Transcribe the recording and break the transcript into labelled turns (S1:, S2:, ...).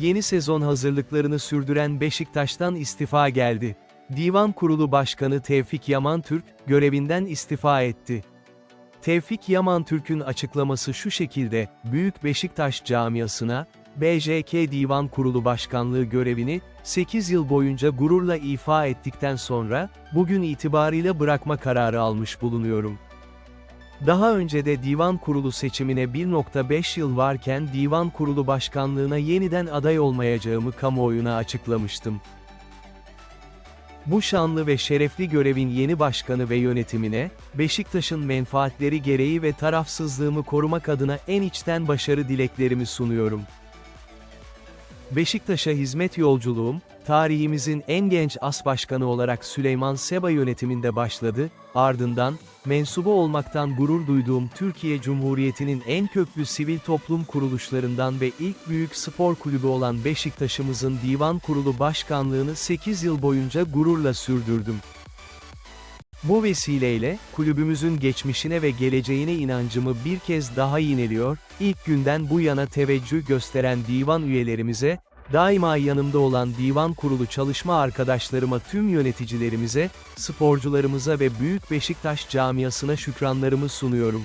S1: yeni sezon hazırlıklarını sürdüren Beşiktaş'tan istifa geldi. Divan Kurulu Başkanı Tevfik Yaman Türk, görevinden istifa etti. Tevfik Yaman Türk'ün açıklaması şu şekilde, Büyük Beşiktaş camiasına, BJK Divan Kurulu Başkanlığı görevini, 8 yıl boyunca gururla ifa ettikten sonra, bugün itibarıyla bırakma kararı almış bulunuyorum. Daha önce de divan kurulu seçimine 1.5 yıl varken divan kurulu başkanlığına yeniden aday olmayacağımı kamuoyuna açıklamıştım. Bu şanlı ve şerefli görevin yeni başkanı ve yönetimine, Beşiktaş'ın menfaatleri gereği ve tarafsızlığımı korumak adına en içten başarı dileklerimi sunuyorum. Beşiktaş'a hizmet yolculuğum, tarihimizin en genç as başkanı olarak Süleyman Seba yönetiminde başladı, ardından, mensubu olmaktan gurur duyduğum Türkiye Cumhuriyeti'nin en köklü sivil toplum kuruluşlarından ve ilk büyük spor kulübü olan Beşiktaş'ımızın divan kurulu başkanlığını 8 yıl boyunca gururla sürdürdüm. Bu vesileyle, kulübümüzün geçmişine ve geleceğine inancımı bir kez daha yineliyor, ilk günden bu yana teveccüh gösteren divan üyelerimize, daima yanımda olan divan kurulu çalışma arkadaşlarıma tüm yöneticilerimize, sporcularımıza ve Büyük Beşiktaş camiasına şükranlarımı sunuyorum.